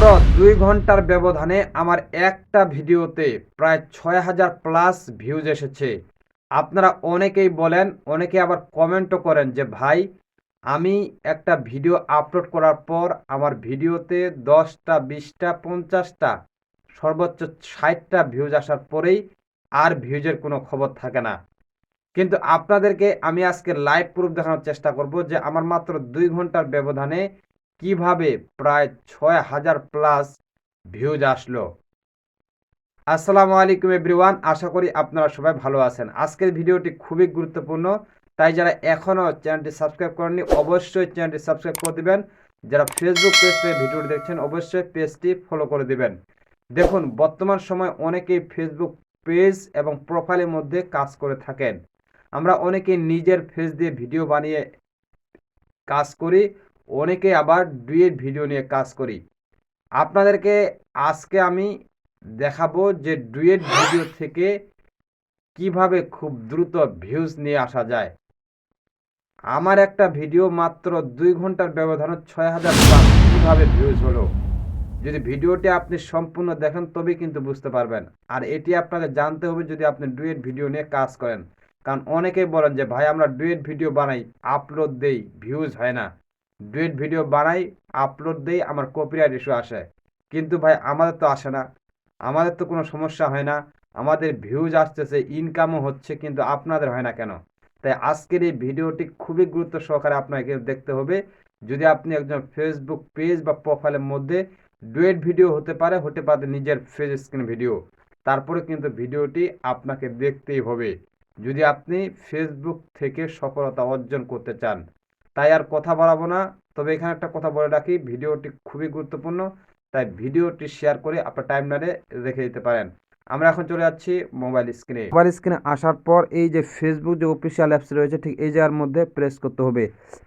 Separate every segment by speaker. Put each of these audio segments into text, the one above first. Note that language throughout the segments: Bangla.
Speaker 1: মাত্র দুই ঘণ্টার ব্যবধানে আমার একটা ভিডিওতে প্রায় ছয় হাজার প্লাস ভিউজ এসেছে। আপনারা অনেকেই বলেন, অনেকে আবার কমেন্টও করেন যে, ভাই, আমি একটা ভিডিও আপলোড করার পর আমার ভিডিওতে দশটা, বিশটা, পঞ্চাশটা, সর্বোচ্চ ষাটটা ভিউজ আসার পরেই আর ভিউজের কোনো খবর থাকে না। কিন্তু আপনাদেরকে আমি আজকে লাইভ প্রুফ দেখানোর চেষ্টা করব যে, আমার মাত্র দুই ঘণ্টার ব্যবধানে কীভাবে প্রায় ছয় হাজার প্লাস ভিউজ আসলো? আসসালামু আলাইকুম এভরিওয়ান আশা করি আপনারা সবাই ভালো আছেন। আজকের ভিডিওটি খুবই গুরুত্বপূর্ণ, তাই যারা এখনও চ্যানেলটি সাবস্ক্রাইব করেননি, অবশ্যই চ্যানেলটি সাবস্ক্রাইব করে দিবেন। যারা ফেসবুক পেজ থেকে ভিডিওটি দেখছেন, অবশ্যই পেজটি ফলো করে দিবেন। দেখুন, বর্তমান সময় অনেকেই ফেসবুক পেজ এবং প্রোফাইলের মধ্যে কাজ করে থাকেন। আমরা অনেকেই নিজের ফেস দিয়ে ভিডিও বানিয়ে কাজ করি। অনেকে আবার ডুয়েট ভিডিও নিয়ে কাজ করি। আপনাদেরকে আজকে আমি দেখাবো যে ডুয়েট ভিডিও থেকে কীভাবে খুব দ্রুত ভিউজ নিয়ে আসা যায়। আমার একটা ভিডিও মাত্র দুই ঘণ্টার ব্যবধানে ছয় হাজার কীভাবে ভিউজ হলো। যদি ভিডিওটি আপনি সম্পূর্ণ দেখেন তবেই কিন্তু বুঝতে পারবেন। আর এটি আপনাকে জানতে হবে যদি আপনি ডুয়েট ভিডিও নিয়ে কাজ করেন। কারণ অনেকেই বলেন যে, ভাই, আমরা ডুয়েট ভিডিও বানাই, আপলোড দেই, ভিউজ হয় না। ডুয়েট ভিডিও বানাই আপলোড দেই, আমার কপিরাইট ইস্যু আসে। কিন্তু ভাই, আমাদের তো আসে না। আমাদের তো কোনো সমস্যা হয় না। আমাদের ভিউজ আসতেছে ইনকামও হচ্ছে, কিন্তু আপনাদের হয় না কেন? তাই আজকের এই ভিডিওটি খুবই গুরুত্ব সহকারে আপনাকে দেখতে হবে। যদি আপনি একজন ফেসবুক পেজ বা প্রোফাইলের মধ্যে ডুয়েট ভিডিও হতে পারে হতে পারে নিজের ফেস স্ক্রিন ভিডিও তারপরে কিন্তু ভিডিওটি আপনাকে দেখতেই হবে। যদি আপনি ফেসবুক থেকে সফলতা অর্জন করতে চান তাই আর কথা বাড়াবো না। তবে এখানে একটা কথা বলে রাখি, ভিডিওটি খুবই গুরুত্বপূর্ণ, তাই ভিডিওটি শেয়ার করে আপনার টাইম টাইমলাইনে রেখে দিতে পারেন। আমরা এখন চলে যাচ্ছি মোবাইল স্ক্রিনে মোবাইল স্ক্রিনে আসার পর এই যে ফেসবুক যে অফিসিয়াল অ্যাপস রয়েছে, ঠিক এই জায়গার মধ্যে প্রেস করতে হবে।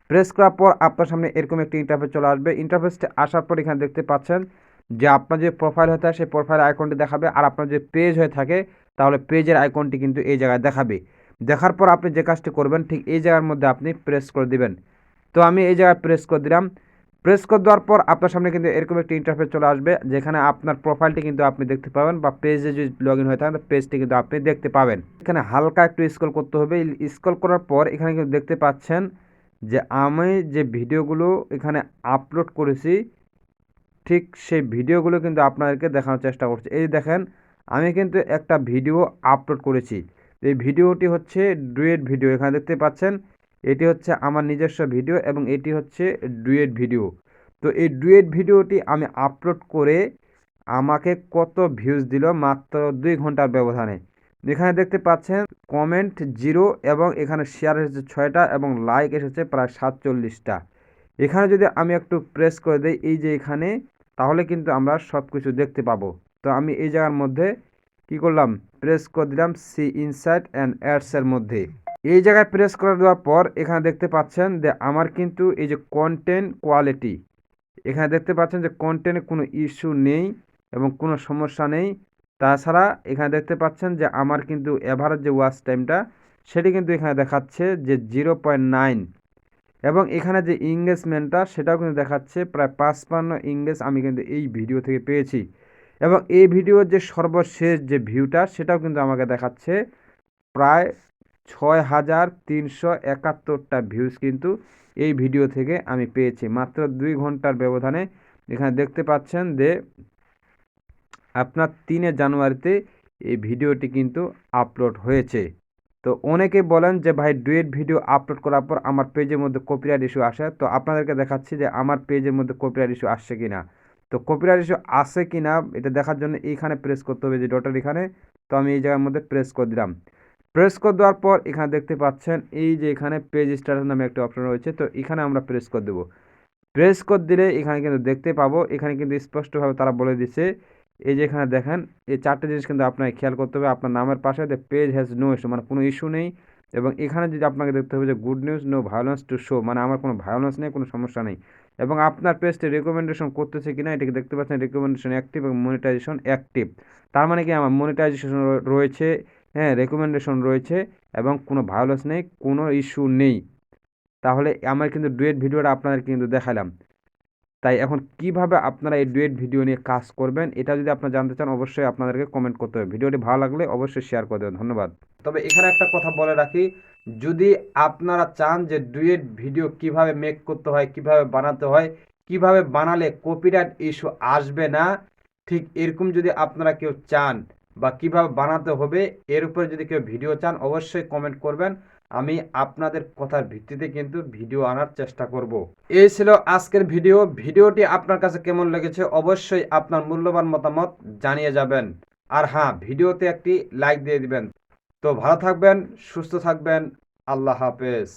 Speaker 1: প্রেস করার পর আপনার সামনে এরকম একটি ইন্টারফেস চলে আসবে। ইন্টারফেসটি আসার পর এখানে দেখতে পাচ্ছেন যে আপনার যে প্রোফাইল হয়ে থাকে, সেই প্রোফাইল আইকনটি দেখাবে। আর আপনার যে পেজ হয়ে থাকে, তাহলে পেজের আইকনটি কিন্তু এই জায়গায় দেখাবে। দেখার পর আপনি যে কাজটি করবেন, ঠিক এই জায়গার মধ্যে আপনি প্রেস করে দিবেন। তো আমি এই জায়গায় প্রেস করে দিলাম। প্রেস করে দেওয়ার পর আপনার সামনে কিন্তু এরকম একটি ইন্টারফেস চলে আসবে, যেখানে আপনার প্রোফাইলটি কিন্তু আপনি দেখতে পাবেন বা পেজে যদি লগ ইন হয়ে থাকে পেজটি কিন্তু আপনি দেখতে পাবেন। এখানে হালকা একটু স্ক্রল করতে হবে। স্ক্রল করার পর এখানে কিন্তু দেখতে পাচ্ছেন যে আমি যে ভিডিওগুলো এখানে আপলোড করেছি, ঠিক সেই ভিডিওগুলো কিন্তু আপনাদেরকে দেখানোর চেষ্টা করছি। এই দেখেন, আমি কিন্তু একটা ভিডিও আপলোড করেছি। এই ভিডিওটি হচ্ছে ডুয়েট ভিডিও এখানে দেখতে পাচ্ছেন এটি হচ্ছে আমার নিজস্ব ভিডিও এবং এটি হচ্ছে ডুয়েট ভিডিও। তো এই ডুয়েট ভিডিওটি আমি আপলোড করে আমাকে কত ভিউজ দিল মাত্র দুই ঘণ্টার ব্যবধানে। এখানে দেখতে পাচ্ছেন কমেন্ট জিরো এবং এখানে শেয়ার এসেছে ছয়টা এবং লাইক এসেছে প্রায় সাতচল্লিশটা। এখানে যদি আমি একটু প্রেস করে দিই এই যে এখানে, তাহলে কিন্তু আমরা সব কিছু দেখতে পাবো। তো আমি এই জায়গার মধ্যে কি করলাম প্রেস করে দিলাম সি ইনসাইট অ্যান্ড অ্যাডসের মধ্যে। এই জায়গায় প্রেস করে দেওয়ার পর এখানে দেখতে পাচ্ছেন যে আমার কিন্তু এই যে কন্টেন্ট কোয়ালিটি এখানে দেখতে পাচ্ছেন যে কন্টেন্টে কোনো ইস্যু নেই এবং কোনো সমস্যা নেই। তাছাড়া এখানে দেখতে পাচ্ছেন যে আমার কিন্তু অ্যাভারেজ যে ওয়াচ টাইমটা সেটি কিন্তু এখানে দেখাচ্ছে যে জিরো পয়েন্ট নাইন এবং এখানে যে ইংগেজমেন্টটা সেটাও কিন্তু দেখাচ্ছে প্রায় পাঁচপান্ন ইংগেজ আমি কিন্তু এই ভিডিও থেকে পেয়েছি। এবং এই ভিডিওর যে সর্বশেষ যে ভিউটা সেটাও কিন্তু আমাকে দেখাচ্ছে প্রায় ছয় হাজার তিনশো একাত্তরটা ভিউজ কিন্তু এই ভিডিও থেকে আমি পেয়েছি। মাত্র দুই ঘণ্টার ব্যবধানে এখানে দেখতে পাচ্ছেন যে আপনার তিনে জানুয়ারিতে এই ভিডিওটি কিন্তু আপলোড হয়েছে। তো অনেকে বলেন যে, ভাই ডুয়েট ভিডিও আপলোড করার পর আমার পেজের মধ্যে কপিরাইট ইস্যু আসে? তো আপনাদেরকে দেখাচ্ছি যে, আমার পেজের মধ্যে কপিরাইট ইস্যু আসছে কি না তো কপিরাইট ইস্যু আসে কি না এটা দেখার জন্য এইখানে প্রেস করতে হবে যে ডটার এখানে। তো আমি এই জায়গার মধ্যে প্রেস করে দিলাম। প্রেস করে দেওয়ার পর এখানে দেখতে পাচ্ছেন এই যে এখানে পেজ স্ট্যাটাস নামে একটা অপশন রয়েছে, তো এখানে আমরা প্রেস করে দেবো। প্রেস করে দিলে এখানে কিন্তু দেখতে পাবো, এখানে কিন্তু স্পষ্টভাবে তারা বলে দিচ্ছে, এই যে এখানে দেখেন, এই চারটে জিনিস কিন্তু আপনাকে খেয়াল করতে হবে, আপনার নামের পাশে the page has no issue মানে কোনো ইস্যু নেই, এবং এখানে যদি আপনাকে দেখতে হবে যে good news no violence to show মানে আমার কোনো ভায়োলেন্স নেই, কোনো সমস্যা নেই, এবং আপনার পেজটি রেকমেন্ডেশন করতেছে কিনা, এটাকে দেখতে পাচ্ছেন রেকমেন্ডেশন অ্যাক্টিভ এবং মনিটাইজেশন অ্যাক্টিভ তার মানে কি আমার মনিটাইজেশন রয়েছে হ্যাঁ রেকমেন্ডেশন রয়েছে এবং কোনো ভায়োলেন্স নেই, কোনো ইস্যু নেই। তাহলে আমার কিন্তু ডুয়েট ভিডিওটা আপনাদের কিন্তু দেখালাম। তাই এখন কীভাবে আপনারা এই ডুয়েট ভিডিও নিয়ে কাজ করবেন, এটা যদি আপনারা জানতে চান, অবশ্যই আপনাদেরকে কমেন্ট করতে হবে। ভিডিওটি ভালো লাগলে অবশ্যই শেয়ার করে দেবেন। ধন্যবাদ। তবে এখানে একটা কথা বলে রাখি, যদি আপনারা চান যে ডুয়েট ভিডিও কীভাবে মেক করতে হয়, কীভাবে বানাতে হয়, কীভাবে বানালে কপিরাইট ইস্যু আসবে না, ঠিক এরকম যদি আপনারা কেউ চান বা কীভাবে বানাতে হবে, এর উপরে যদি কেউ ভিডিও চান, অবশ্যই কমেন্ট করবেন। আমি আপনাদের কথার ভিত্তিতে কিন্তু ভিডিও আনার চেষ্টা করব। এই ছিল আজকের ভিডিও। ভিডিওটি আপনার কাছে কেমন লেগেছে অবশ্যই আপনার মূল্যবান মতামত জানিয়ে যাবেন। আর হ্যাঁ ভিডিওতে একটি লাইক দিয়ে দিবেন। তো ভালো থাকবেন, সুস্থ থাকবেন। আল্লাহ হাফেজ।